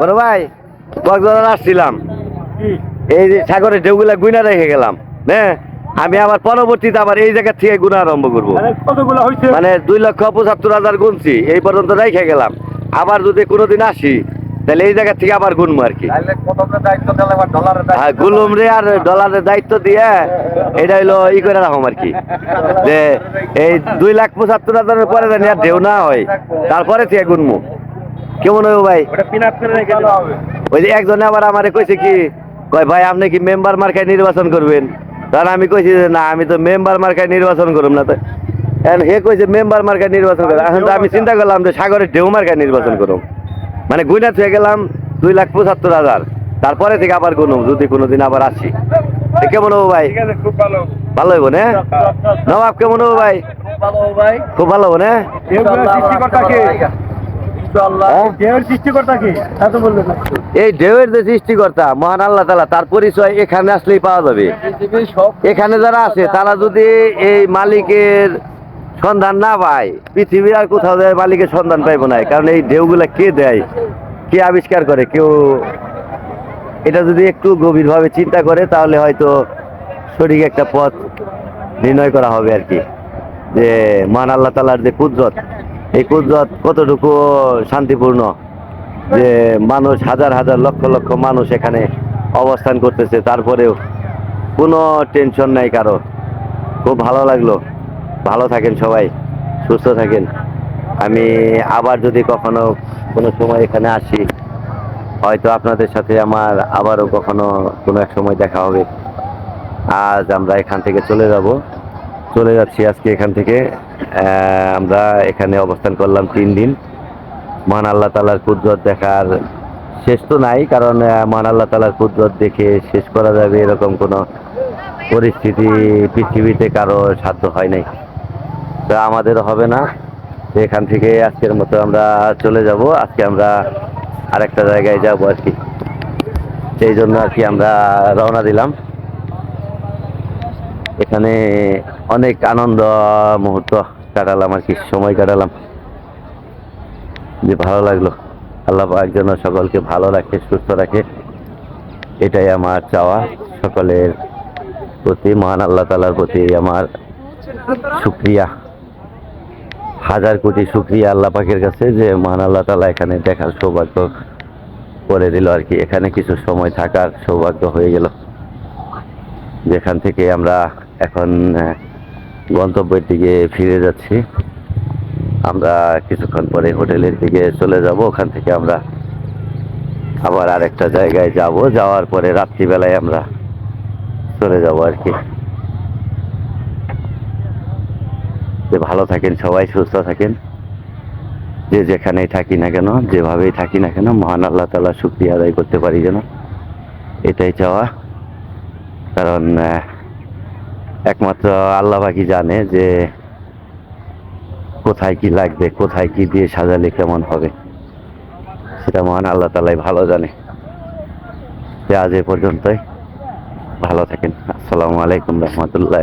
বড় ভাই কক্সবাজার আসছিলাম। এই যে সাগরের ঢেউগুলা গুইনা রেখে গেলাম হ্যাঁ আমি আবার পরবর্তীতে আবার এই জায়গা থেকে গুণা আরম্ভ করব। মানে মানে দুই লক্ষ পঁচাত্তর হাজার গুনছি এই পর্যন্ত রেখে গেলাম। আবার যদি কোনোদিন আসি তাহলে এই জায়গা থেকে আবার গুনবো আর কি। হ্যাঁ গুলুম রে আর ডলারের দায়িত্ব দিয়ে এটা হইল ই করে রাখো আর কি। যে এই দুই লাখ পঁচাত্তর হাজারের পরে জানি আর ঢেউ না হয় তারপরে থেকে গুনবো। কেমন হইব ভাই? করে হবে ওই যে একজনে আবার আমারে কইছে কি কয় ভাই আপনি কি মেম্বার মার্কায় নির্বাচন করবেন? তখন আমি কইছি যে না আমি তো মেম্বার মার্কায় নির্বাচন করব না। তো এখন হে কইছে মেম্বার মার্কায় নির্বাচন করব এখন তো আমি চিন্তা করলাম যে সাগরের ঢেউ মার্কায় নির্বাচন করব মানে গুইনা থেকে গেলাম দুই লাখ পঁচাত্তর হাজার। তারপরে থেকে আবার গুনুম যদি কোনোদিন আবার আসি। কেমন হব ভাই? খুব ভালো। ভালো হইব না? নবাব কেমন হব ভাই? খুব ভালো হব না? এই ঢেউয়ের যে সৃষ্টিকর্তা মহান আল্লাহ তালা তার পরিচয় এখানে আসলেই পাওয়া যাবে। এখানে যারা আছে তারা যদি এই মালিকের সন্ধান না পায় পৃথিবীর আর কোথাও যায় মালিকের সন্ধান পাইবো না। কারণ এই ঢেউগুলা কে দেয়? কে আবিষ্কার করে? কেউ এটা যদি একটু গভীরভাবে চিন্তা করে তাহলে হয়তো সঠিক একটা পথ নির্ণয় করা হবে আর কি। যে মহান আল্লাহ তালার যে কুদরত এই কুদরত কতটুকু শান্তিপূর্ণ যে মানুষ হাজার হাজার লক্ষ লক্ষ মানুষ এখানে অবস্থান করতেছে, তারপরেও কোনো টেনশন নাই কারও। খুব ভালো লাগল। ভালো থাকেন সবাই, সুস্থ থাকেন। আমি আবার যদি কখনো কোনো সময় এখানে আসি, হয়তো আপনাদের সাথে আমার আবারও কখনো কোনো এক সময় দেখা হবে। আজ আমরা এখান থেকে চলে যাব। চলে যাচ্ছি আজকে এখান থেকে। আমরা এখানে অবস্থান করলাম তিন দিন। মহান আল্লাহ তালার কুদরত দেখার শেষ তো নাই, কারণ মহান আল্লাহ তালার কুদরত দেখে শেষ করা যাবে এরকম কোনো পরিস্থিতি পৃথিবীতে কারও সাধ্য হয় নাই। তা আমাদের হবে না। এখান থেকে আজকের মতো আমরা চলে যাব। আজকে আমরা আরেকটা জায়গায় যাব আর কি। সেই জন্য আর কি আমরা রওনা দিলাম। এখানে অনেক আনন্দ, মুহূর্ত কাটালাম আর কি, সময় কাটালাম। যে ভালো লাগল। আল্লাহ যেন সকলকে ভালো রাখে, সুস্থ রাখে। এটাই আমার চাওয়া সকলের প্রতি, মহান আল্লাহ তালার প্রতি আমার শুক্রিয়া। হাজার কোটি শুক্রিয়া আল্লাহ পাকের কাছে যে মহান আল্লাহ তালা এখানে দেখার সৌভাগ্য করে দিল আর কি। এখানে কিছু সময় থাকার সৌভাগ্য হয়ে গেল। যেখান থেকে আমরা এখন গন্তব্যের দিকে ফিরে যাচ্ছি। আমরা কিছুক্ষণ পরে হোটেলের দিকে চলে যাব। ওখান থেকে আমরা আবার আরেকটা জায়গায় যাব। যাওয়ার পরে রাত্রিবেলায় আমরা চলে যাব আর কি। যে ভালো থাকেন সবাই, সুস্থ থাকেন। যে যেখানেই থাকি না কেন, যেভাবেই থাকি না কেন, মহান আল্লাহ তালা শুক্রিয়া আদায় করতে পারি যেন। এটাই চাওয়া। কারণ একমাত্র আল্লাহ বাকি জানে যে কোথায় কি লাগবে, কোথায় কি দিয়ে সাজালে কেমন হবে। সেটা মহান আল্লাহ তালাই ভালো জানে। যে আজ এ পর্যন্তই। ভালো থাকেন। আসসালামু আলাইকুম রহমতুল্লাহ